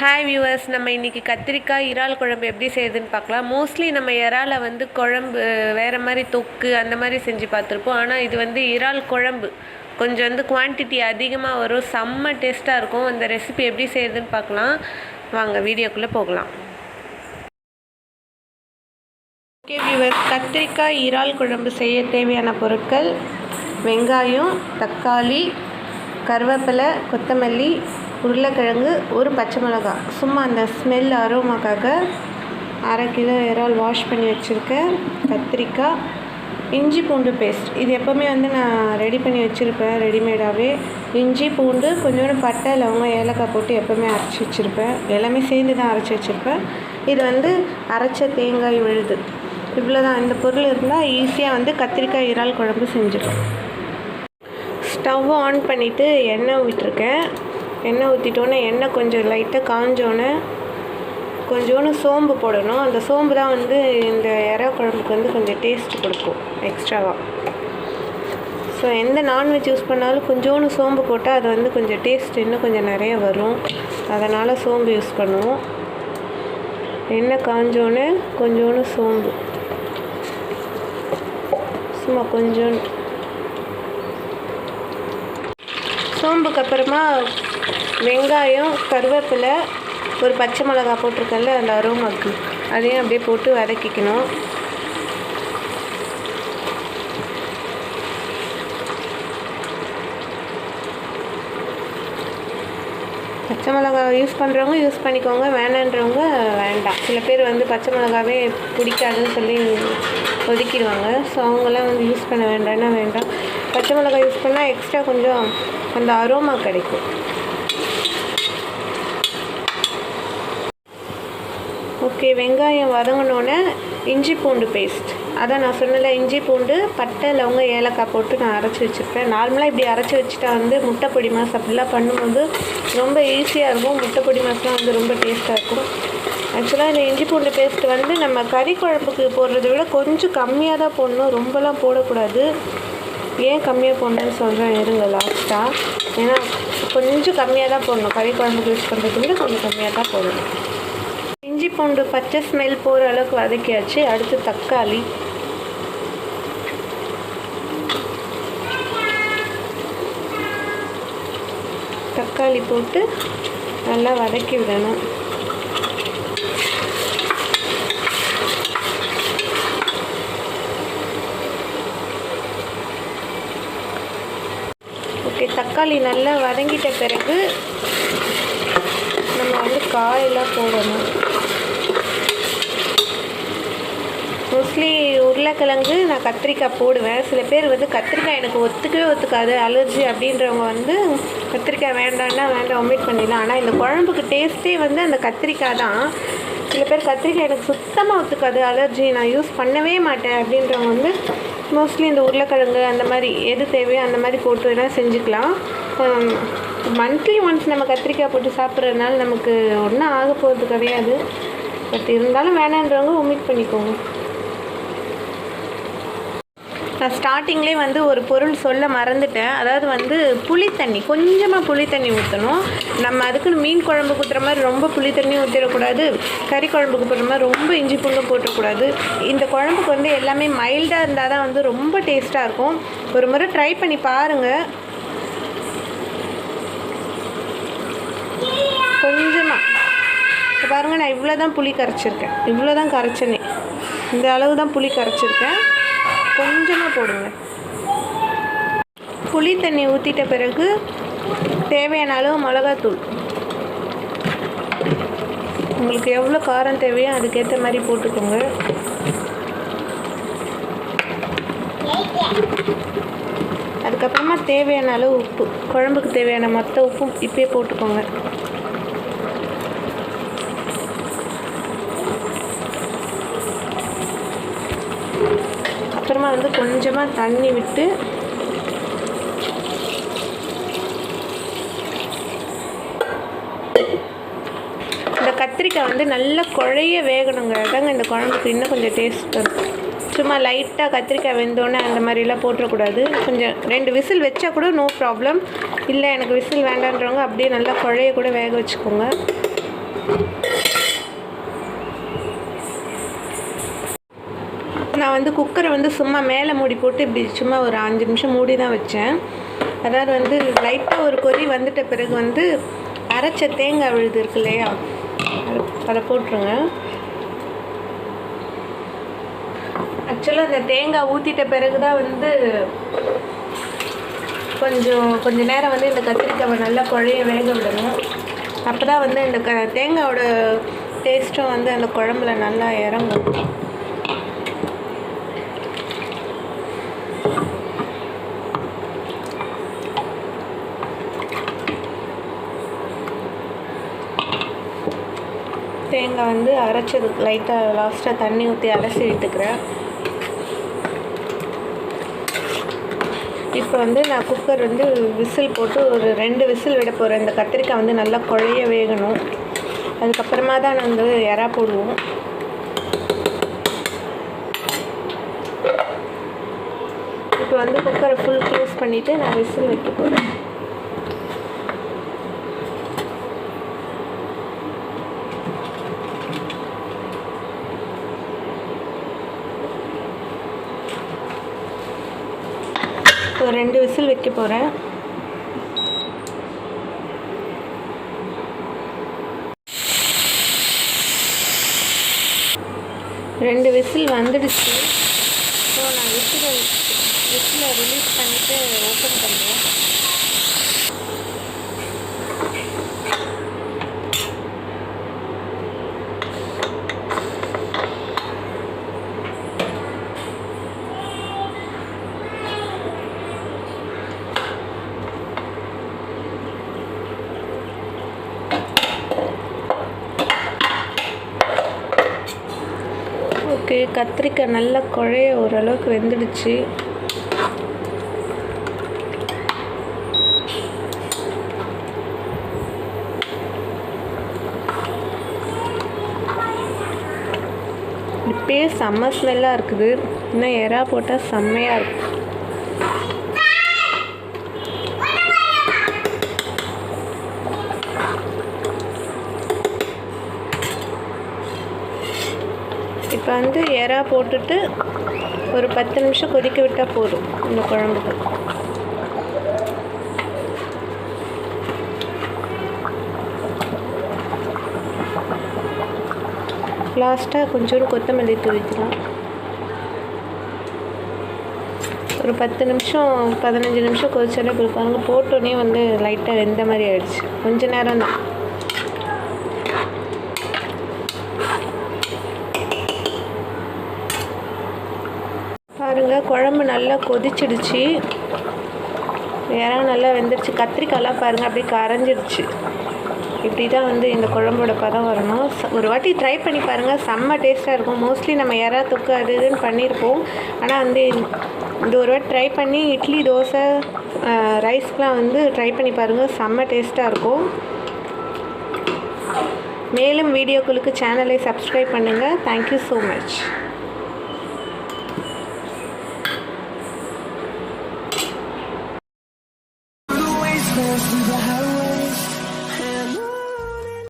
Hi viewers நம்ம இன்றைக்கி கத்திரிக்காய் இறால் குழம்பு எப்படி செய்யுதுன்னு பார்க்கலாம். மோஸ்ட்லி நம்ம இறாலை வந்து குழம்பு வேறு மாதிரி தொக்கு அந்த மாதிரி செஞ்சு பார்த்துருப்போம். ஆனால் இது வந்து இறால் குழம்பு. கொஞ்சம் வந்து குவான்டிட்டி அதிகமாக வரும். செம்ம டேஸ்ட்டாக இருக்கும். அந்த ரெசிபி எப்படி செய்யுதுன்னு பார்க்கலாம். வாங்க வீடியோக்குள்ளே போகலாம். ஓகே வியூவர்ஸ் கத்திரிக்காய் இறால் குழம்பு செய்ய தேவையான பொருட்கள் வெங்காயம் தக்காளி கருவேப்பிலை கொத்தமல்லி உருளைக்கிழங்கு ஒரு பச்சை மிளகாய் சும்மா அந்த ஸ்மெல் அரோமாக்காக அரை கிலோ இறால் வாஷ் பண்ணி வச்சுருக்கேன். கத்திரிக்காய் இஞ்சி பூண்டு பேஸ்ட் இது எப்போவுமே வந்து நான் ரெடி பண்ணி வச்சுருப்பேன் ரெடிமேடாகவே இஞ்சி பூண்டு கொஞ்சோண்டு பட்டை லவங்கம் ஏலக்காய் போட்டு எப்போவுமே அரைச்சி வச்சுருப்பேன். எல்லாமே சேர்ந்து தான் அரைச்சி வச்சுருப்பேன். இது வந்து அரைச்ச தேங்காய் விழுது. இவ்வளோ தான் இந்த பொருள் இருந்தால் ஈஸியாக வந்து கத்திரிக்காய் இறால் குழம்பு செஞ்சிடும் ஸ்டவ் ஆன் பண்ணிவிட்டு எண்ணெய் விட்டுருக்கேன் எண்ணெய் ஊற்றிட்டோன்னே எண்ணெய் கொஞ்சம் லைட்டாக காஞ்சோன்னே கொஞ்சோண்டு சோம்பு போடணும். அந்த சோம்பு தான் வந்து இந்த இறா குழம்புக்கு வந்து கொஞ்சம் டேஸ்ட் கொடுக்கும் எக்ஸ்ட்ராவாக ஸோ எந்த நான்வெஜ் யூஸ் பண்ணாலும் கொஞ்சோண்டு சோம்பு போட்டால் அது வந்து கொஞ்சம் டேஸ்ட் இன்னும் கொஞ்சம் நிறைய வரும். அதனால் சோம்பு யூஸ் பண்ணுவோம். எண்ணெய் காஞ்சோன்னே கொஞ்சோண்டு சோம்பு. சும்மா கொஞ்சோண்டு. சோம்புக்கு அப்புறமா வெங்காயம் கருவேப்பிலை ஒரு பச்சை மிளகா போட்டிருக்கல அந்த அரோமாக்கு அதையும் அப்படியே போட்டு வதக்கிக்கணும். பச்சை மிளகா யூஸ் பண்ணுறவங்க யூஸ் பண்ணிக்கோங்க. வேணான்றவங்க வேண்டாம். சில பேர் வந்து பச்சை மிளகாவே பிடிக்காதுன்னு சொல்லி ஒதுக்கிடுவாங்க. ஸோ அவங்களாம் வந்து யூஸ் பண்ண வேண்டாம்னா வேண்டாம்? பச்சை மிளகாய் யூஸ் பண்ணால் எக்ஸ்ட்ரா கொஞ்சம் அந்த அரோமா கிடைக்கும். ஓகே வெங்காயம் வதங்கினோன்னே இஞ்சி பூண்டு பேஸ்ட் அதான் நான் சொன்னல இஞ்சி பூண்டு பட்டை லவங்க ஏலக்காய் போட்டு நான் அரைச்சி வச்சுருப்பேன். நார்மலாக இப்படி அரைச்சி வச்சுட்டா வந்து முட்டை பொடி மாஸ் அப்படிலாம் பண்ணும்போது ரொம்ப ஈஸியாக இருக்கும். முட்டை பொடி மாஸ்லாம் வந்து ரொம்ப டேஸ்ட்டாக இருக்கும். ஆக்சுவலாக இந்த இஞ்சி பூண்டு பேஸ்ட் வந்து நம்ம கறி குழம்புக்கு போடுறத விட கொஞ்சம் கம்மியாக தான் போடணும். ரொம்பலாம் போடக்கூடாது. ஏன் கம்மியாக போடணும்னு சொல்கிறேன் இருங்க லாஸ்ட்டாக ஏன்னா கொஞ்சம் கம்மியாக தான் போடணும். கறி குழம்புக்கு யூஸ் பண்ணுறதுக்கு விட கொஞ்சம் கம்மியாக தான் போடணும். பூண்டு பச்சை ஸ்மெல் போகிற அளவுக்கு வதக்கியாச்சு. அடுத்து தக்காளி. தக்காளி போட்டு நல்லா வதக்கி விடணும். ஓகே தக்காளி நல்லா வதங்கிட்ட பிறகு நம்ம வந்து காயெல்லாம் போடணும் மோஸ்ட்லி உருளைக்கிழங்கு நான் கத்திரிக்காய் போடுவேன். சில பேர் வந்து கத்திரிக்காய் எனக்கு ஒத்துக்கவே ஒத்துக்காது. அலர்ஜி அப்படின்றவங்க வந்து கத்திரிக்காய் வேண்டாம்னா வேண்டாம் ஒமிட் பண்ணிடலாம். ஆனால் இந்த குழம்புக்கு டேஸ்ட்டே வந்து அந்த கத்திரிக்காய் தான். சில பேர் கத்திரிக்காய் எனக்கு சுத்தமாக ஒத்துக்காது. அலர்ஜி நான் யூஸ் பண்ணவே மாட்டேன் அப்படின்றவங்க வந்து மோஸ்ட்லி இந்த உருளைக்கிழங்கு அந்த மாதிரி எது தேவையோ அந்த மாதிரி போட்டு வேணால் செஞ்சுக்கலாம். மந்த்லி ஒன்ஸ் நம்ம கத்திரிக்காய் போட்டு சாப்பிட்றதுனால நமக்கு ஒன்றும் ஆக போகிறது கிடையாது. பட் இருந்தாலும் வேணான்றவங்க ஒமிட் பண்ணிக்கோங்க. நான் ஸ்டார்டிங்லேயே வந்து ஒரு பொருள் சொல்ல மறந்துட்டேன். அதாவது வந்து புளித்தண்ணி கொஞ்சமாக புளித்தண்ணி ஊற்றணும் நம்ம அதுக்குன்னு மீன் குழம்புக்கு ஊற்றுற மாதிரி ரொம்ப புளித்தண்ணி ஊற்றிடக்கூடாது கறி குழம்புக்கு போடுற மாதிரி ரொம்ப இஞ்சி பூண்டும் போட்டக்கூடாது. இந்த குழம்புக்கு வந்து எல்லாமே மைல்டாக இருந்தால் தான் வந்து ரொம்ப டேஸ்ட்டாக இருக்கும். ஒரு முறை ட்ரை பண்ணி பாருங்கள் கொஞ்சமாக பாருங்கள் நான் இவ்வளோ தான் புளி கரைச்சிருக்கேன். இவ்வளோ தான் கரைச்சனே. இந்த அளவு தான் புளி கரைச்சிருக்கேன். கொஞ்சமாக போடுங்க. புளி தண்ணி ஊற்றிட்ட பிறகு தேவையான அளவு மிளகாத்தூள். உங்களுக்கு எவ்வளோ காரம் தேவையோ அதுக்கேற்ற மாதிரி போட்டுக்கோங்க. அதுக்கப்புறமா தேவையான அளவு உப்பு. குழம்புக்கு தேவையான மொத்த உப்பும் இப்பயே போட்டுக்கோங்க. அப்புறமா வந்து கொஞ்சமாக தண்ணி விட்டு இந்த கத்திரிக்காய் வந்து நல்லா குழைய வேகணுங்கிறதாங்க இந்த குழம்புக்கு இன்னும் கொஞ்சம் டேஸ்ட் தரும் சும்மா லைட்டாக கத்திரிக்காய் வெந்தோடனே அந்த மாதிரிலாம் போட்டுறக்கூடாது. கொஞ்சம் ரெண்டு விசில் வச்சா கூட நோ ப்ராப்ளம் இல்லை எனக்கு விசில் வேண்டான்றவங்க அப்படியே நல்லா குழைய கூட வேக வச்சுக்கோங்க. வந்து குக்கரை வந்து சும்மா மேலே மூடி போட்டு இப்படி சும்மா ஒரு அஞ்சு நிமிஷம் மூடி தான் வச்சேன். அதாவது வந்து லைட்டாக ஒரு கொதி வந்துட்ட பிறகு வந்து அரைச்ச தேங்காய் விழுது இருக்கு இல்லையா? அதை அதை போட்டுருங்க. ஆக்சுவலாக அந்த தேங்காய் ஊற்றிட்ட பிறகு தான் வந்து கொஞ்சம் கொஞ்சம் நேரம் வந்து இந்த கத்திரிக்காவை நல்லா குழைய வேக விடணும். அப்போ தான் வந்து இந்த க தேங்காயோட டேஸ்ட்டும் வந்து அந்த குழம்புல நல்லா இறங்கும். தேங்காய் வந்து அரைச்சது லைட்டாக லாஸ்ட்டாக தண்ணி ஊற்றி அரைச்சி விட்டுக்கிறேன். இப்போ வந்து நான் குக்கர் வந்து விசில் போட்டு ஒரு ரெண்டு விசில் விட போகிறேன் இந்த கத்திரிக்காய் வந்து நல்லா குழைய வேகணும். அதுக்கப்புறமா தான் நான் வந்து இறா போடுவோம். இப்போ வந்து குக்கரை ஃபுல் க்ளோஸ் பண்ணிவிட்டு நான் விசில் வைக்க போகிறேன் ஒரு ரெண்டு விசில் வைக்க போகிறேன் ரெண்டு விசில் வந்துடுச்சு. ஸோ நான் விசில் விசிலை ரிலீஸ் பண்ணிவிட்டு ஓப்பன் பண்ணுறேன் ஓகே கத்திரிக்காய் நல்லா குழைய ஓரளவுக்கு வெந்துடுச்சு. இப்பயே செம்ம ஸ்மெல்லாக இருக்குது. இன்னும் எறா போட்டால் செம்மையாக இருக்கும். போட்டு எறா போட்டுட்டு ஒரு பத்து நிமிஷம் கொதிக்க விட்டால் போதும் இந்த குழம்புக்கு. லாஸ்ட்டாக கொஞ்சோண்டு கொத்தமல்லி தூவிக்கலாம் ஒரு பத்து நிமிஷம் பதினஞ்சு நிமிஷம் கொதிச்சாலே கொடுப்பாங்க போட்டோன்னே வந்து லைட்டாக வெந்த மாதிரி ஆயிடுச்சு. கொஞ்ச நேரம் தான் குழம்பு நல்லா கொதிச்சிடுச்சு. இறா நல்லா வெந்துருச்சு. கத்திரிக்காயெலாம் பாருங்கள் அப்படியே கரைஞ்சிடுச்சு. இப்படி தான் வந்து இந்த குழம்போட பதம் வரணும். ஒரு வாட்டி ட்ரை பண்ணி பாருங்கள் செம்ம டேஸ்ட்டாக இருக்கும். மோஸ்ட்லி நம்ம இறா தொக்கு அது இதுன்னு பண்ணியிருப்போம். ஆனால் வந்து இந்த ஒரு வாட்டி ட்ரை பண்ணி இட்லி தோசை ரைஸ்க்கெலாம் வந்து ட்ரை பண்ணி பாருங்கள் செம்ம டேஸ்ட்டாக இருக்கும். மேலும் வீடியோக்களுக்கு சேனலை சப்ஸ்கிரைப் பண்ணுங்கள் தேங்க்யூ ஸோ மச்